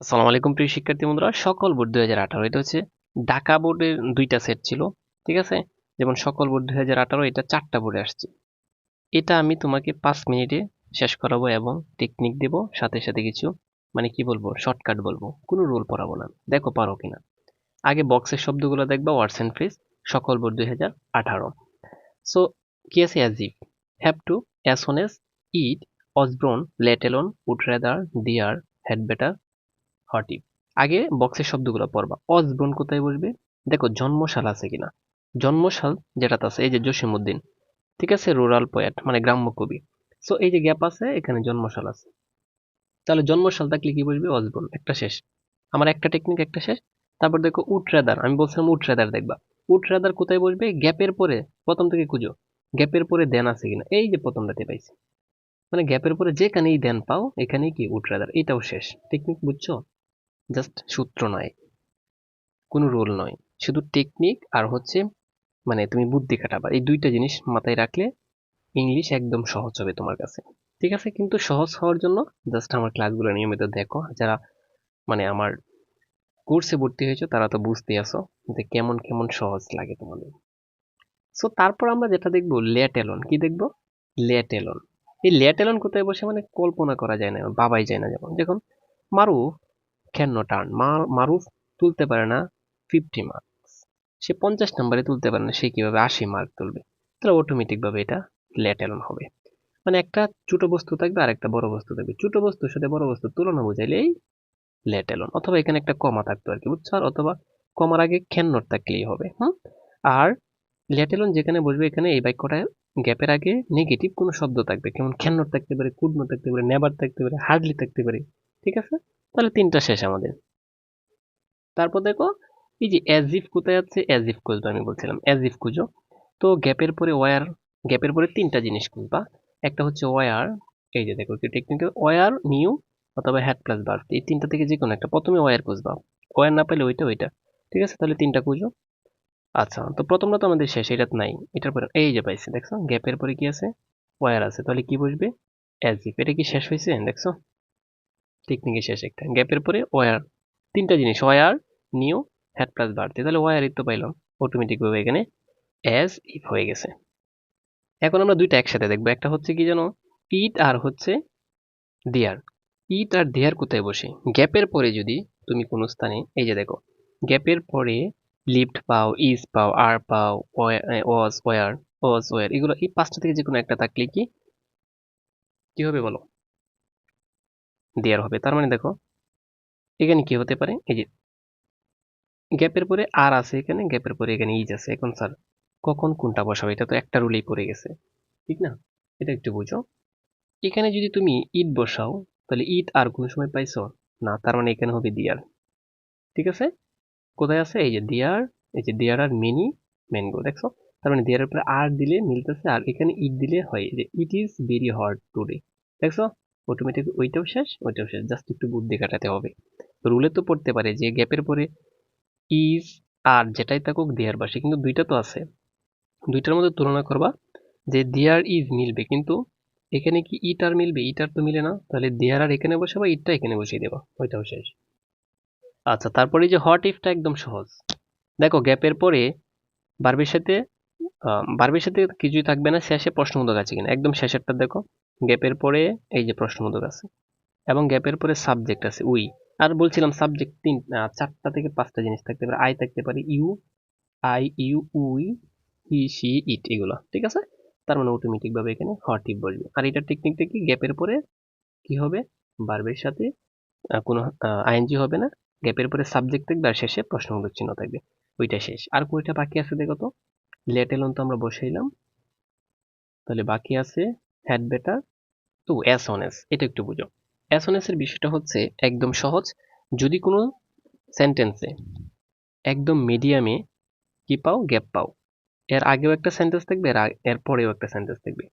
আসসালামু আলাইকুম প্রিয় শিক্ষার্থী বন্ধুরা, সকল বোর্ড দুই হাজার আঠারো, এটা হচ্ছে ঢাকা বোর্ডের দুইটা সেট ছিল, ঠিক আছে? যেমন সকল বোর্ড দুই হাজার আঠারো, এটা চারটা বোর্ডে আসছে। এটা আমি তোমাকে পাঁচ মিনিটে শেষ করাবো এবং টেকনিক দেব, সাথে সাথে কিছু মানে কি বলব শর্টকাট বলব, কোনো রোল পড়াবো না। দেখো পারো কিনা? আগে বক্সের শব্দগুলো দেখবা ওয়ার্ডস অ্যান্ড ফ্রেজ সকল বোর্ড দুই হাজার আঠারো। সো কি আছে as if have to as own as it Osborne let Ellen would rather dear had better হটিভ আগে বক্সের শব্দগুলো পড়বা। অসব্রন কোথায় বসবে? দেখো, জন্মশাল আছে কিনা? জন্মশাল যেটাতে আছে, এই যে জসিমুদ্দিন ঠিক আছে? রুরাল পোয়েট মানে গ্রাম্য কবি। সো এই যে গ্যাপ আছে, এখানে জন্মশাল আছে। তাহলে জন্মশাল থাকলে কি বসবে? অসব্রন একটা শেষ। আমার একটা টেকনিক একটা শেষ। তারপর দেখো উট রেদার আমি বলছিলাম উট রেদার দেখবা। উট রেদার কোথায় বসবে? গ্যাপের পরে, প্রথম থেকে খুঁজো। গ্যাপের পরে দেন আছে কিনা? এই যে প্রথমটাতে পাইছি। মানে গ্যাপের পরে যেখানেই দেন পাও, এখানেই কি? উট রেদার এটাও শেষ। টেকনিক বুঝছ? জাস্ট সূত্র নয়। কোনো রোল নয়। শুধু টেকনিক আর হচ্ছে মানে তুমি বুদ্ধি খাটাবা। এই দুইটা জিনিস মাথায় রাখলে ইংলিশ একদম সহজ হবে তোমার কাছে। ঠিক আছে? কিন্তু সহজ হওয়ার জন্য জাস্ট আমার ক্লাসগুলো নিয়মিত দেখো। যারা মানে আমার কোর্সে ভর্তি হয়েছো, তারা তো বুঝতে আসো যে কেমন কেমন সহজ লাগে তোমাদের। সো তারপর আমরা যেটা দেখব লেটেলন কি দেখব? লেটেলন এই লেটেলন কোথায় বসে? মানে কল্পনা করা যায় না, বাবাই যায় না যেমন। দেখুন Maruf can not earn Maruf তুলতে পারে না ফিফটি মার্কস সে পঞ্চাশ নাম্বারে তুলতে পারে না, সে কীভাবে আশি মার্ক তুলবে? তাহলে অটোমেটিক ভাবে এটা ল্যাটেলন হবে। মানে একটা ছোট বস্তু থাকবে আর একটা বড় বস্তু থাকবে। ছোট বস্তুর সাথে বড় বস্তুর তুলনা বুঝাইলেই ল্যাটেলন অথবা এখানে একটা কমা থাকতো আর কি বুঝছ? আর অথবা কমার আগে খ্যান নোট থাকলেই হবে, হুম? আর ল্যাটেলন যেখানে বসবে, এখানে এই বাক্যটা গ্যাপের আগে নেগেটিভ কোনো শব্দ থাকবে। কেমন খ্যান নোট থাকতে পারে কুড নোট থাকতে পারে নেবার থাকতে পারে হার্ডলি থাকতে পারে। ঠিক আছে? তাহলে তিনটা শেষ আমাদের। তারপর দেখো, এই যে অ্যাজ ইফ কোথায় আছে? অ্যাজ ইফ খুঁজবো আমি বলছিলাম। অ্যাজ ইফ খুঁজো। তো গ্যাপের পরে ওয়ার গ্যাপের পরে তিনটা জিনিস খুঁজবা একটা হচ্ছে ওয়ার এই যে দেখো কি টেকনিক্যাল ওয়ার নিউ অথবা হ্যাড প্লাস বার্থ এই তিনটা থেকে যে কোনো একটা। প্রথমে ওয়ার খুঁজবা। ওয়ার না পেলে ওইটা ওইটা। ঠিক আছে? তাহলে তিনটা খুঁজো। আচ্ছা তো প্রথমটা তো আমাদের শেষ এটা নাই। এটার পরে, এই যে পাইছি, দেখছ? গ্যাপের পরে কি আছে? ওয়ার আছে। তাহলে কি বসবে? অ্যাজ ইফ এটা কি শেষ হয়েছে দেখছ? টেকনিকের শেষ একটা? গ্যাপের পরে ওয়ার তিনটা জিনিস ওয়ার নিউ হ্যাড প্লাস বাড়তে তাহলে ওয়ার তো পাইলাম অটোমেটিকভাবে এখানে অ্যাজ ইফ হয়ে গেছে। এখন আমরা দুইটা একসাথে দেখব। একটা হচ্ছে কি যেন ইট আর হচ্ছে দিয়ার ইট আর দেয়ার কোথায় বসে? গ্যাপের পরে যদি তুমি কোনো স্থানে, এই যে দেখো, গ্যাপের পরে লিফট পাও ইজ পাও আর পাও ওয়াজ ওয়ার ওয়াজ ওয়ার এগুলো এই পাঁচটা থেকে যে কোনো একটা থাকলে কি কি হবে বলো? দেয়ার হবে। তার মানে দেখো, এখানে কি হতে পারে? এই যে, গ্যাপের পরে আর আছে এখানে, গ্যাপের পরে এখানে ইজ আছে। এখন স্যার কখন কোনটা বসাবে? এটা তো একটা রুলেই পড়ে গেছে, ঠিক না? এটা একটু বুঝো। এখানে যদি তুমি ইট বসাও, তাহলে ইট আর কোনো সময় পাইছো না, তার মানে এখানে হবে দিয়ার ঠিক আছে? কোথায় আছে? এই যে দিয়ার এই যে দিয়ার আর মিনি ম্যানগো দেখছ? তার মানে দিয়ারের উপরে আর দিলে মিলতেছে, আর এখানে ইট দিলে হয় যে it is very hard today দেখছ? অটোমেটিক ওইটাও শেষ ওইটাও শেষ। জাস্ট একটু বুদ্ধি কাটাতে হবে। রুলে তো পড়তে পারে যে গ্যাপের পরে ইজ আর যেটাই থাকুক দেয়ার বাসে কিন্তু দুইটা তো আছে। দুইটার মধ্যে তুলনা করবা যে দেয়ার ইজ মিলবে। কিন্তু এখানে কি ইট আর মিলবে? ইট আর তো মিলে না। তাহলে দেয়ার আর এখানে বসে বা ইটটা এখানে বসিয়ে দেবা। ওইটাও শেষ। আচ্ছা তারপরে যে হট ইফটা একদম সহজ। দেখো গ্যাপের পরে বারবির সাথে বারবির সাথে কিছুই থাকবে না। শেষে প্রশ্নবোধক আছে কিনা? একদম শেষেরটা দেখো। গ্যাপের পরে এই যে প্রশ্নবোধক আছে এবং গ্যাপের পরে সাবজেক্ট আছে, উই। আর বলছিলাম সাবজেক্ট তিন চারটা থেকে পাঁচটা জিনিস থাকতে পারে, আই থাকতে পারে, you, I, you, we, he she it এগুলো, ঠিক আছে? তার মানে অটোমেটিক ভাবে এখানে হটিভ বসবে। আর এটার টেকনিকটা কি? গ্যাপের পরে কি হবে? বার্বের সাথে কোনো আইএনজি হবে না। গ্যাপের পরে সাবজেক্ট থাকবে আর শেষে প্রশ্নবোধক চিহ্ন থাকবে। ওইটা শেষ। আর কয়টা বাকি আছে দেখো তো? লেট এলন তো আমরা বসাইলাম। তাহলে বাকি আছে হ্যাড বেটার তো এস অন এস এটা একটু বুঝো। এস অন এস এর বিষয়টা হচ্ছে একদম সহজ, যদি কোনো সেন্টেন্সে একদম মিডিয়ামে কি পাও? গ্যাপ পাও। এর আগেও একটা সেন্টেন্স থাকবে, এর পরেও একটা সেন্টেন্স থাকবে।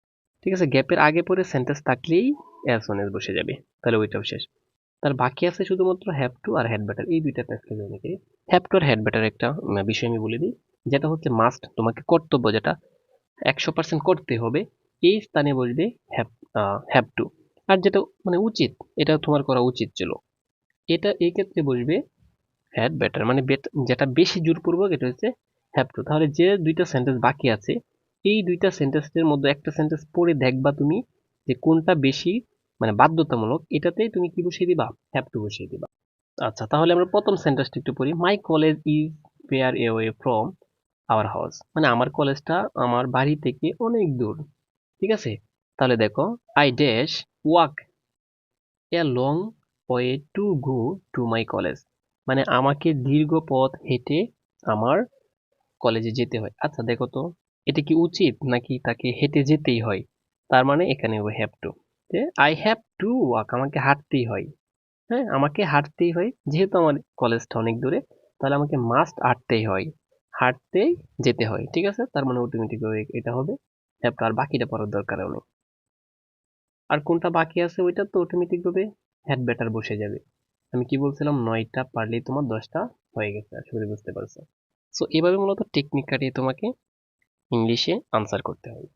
ঠিক আছে? গ্যাপের আগে পরে সেন্টেন্স থাকলেই এস অন এস বসে যাবে। তাহলে ওইটাও শেষ। তার বাকি আছে শুধুমাত্র হ্যাভ টু আর হ্যাড ব্যাটার এই দুইটা টেস্টকে অনেকে হ্যাভ টু আর হ্যাড ব্যাটার একটা বিষয় আমি বলে দিই। যেটা হচ্ছে মাস্ট তোমাকে কর্তব্য যেটা, একশো পার্সেন্ট করতে হবে। এই স্থানে বসবে হ্যাভ টু আর যেটা মানে উচিত এটা তোমার করা উচিত ছিল। এটা এই ক্ষেত্রে বসবে হ্যাড বেটার মানে যেটা বেশি জোরপূর্বক এটা হচ্ছে হ্যাভ টু তাহলে যে দুইটা সেন্টেন্স বাকি আছে, এই দুইটা সেন্টেন্সের মধ্যে একটা সেন্টেন্স পড়ে দেখবা তুমি যে কোনটা বেশি মানে বাধ্যতামূলক এটাতেই তুমি কি বসিয়ে দিবা? হ্যাভ টু বসিয়ে দিবা। আচ্ছা তাহলে আমরা প্রথম সেন্টেন্সটা একটু পড়ি। My college is far away from our house মানে আমার কলেজটা আমার বাড়ি থেকে অনেক দূর। ঠিক আছে? তাহলে দেখো I dash walk a long way to go to my college মানে আমাকে দীর্ঘ পথ হেঁটে আমার কলেজে যেতে হয়। আচ্ছা দেখো তো, এটা কি উচিত নাকি তাকে হেঁটে যেতেই হয়? তার মানে এখানে have to I have to walk আমাকে হাঁটতেই হয়। হ্যাঁ আমাকে হাঁটতেই হয়, যেহেতু আমার কলেজটা অনেক দূরে, তাহলে আমাকে মাস্ট হাঁটতেই হয়। হাঁটতেই যেতে হয়, ঠিক আছে? তার মানে অটোমেটিক এটা হবে আর বাকিটা পড়ার দরকারও নেই আর কোনটা বাকি আছে ওইটা তো অটোমেটিকভাবে হ্যাড বেটার বসে যাবে। আমি কি বলছিলাম? নয়টা পারলেই তোমার দশটা হয়ে গেছে করি বুঝতে পারছ। সো এভাবে মূলত টেকনিক কাটিয়ে তোমাকে ইংলিশে আনসার করতে হবে।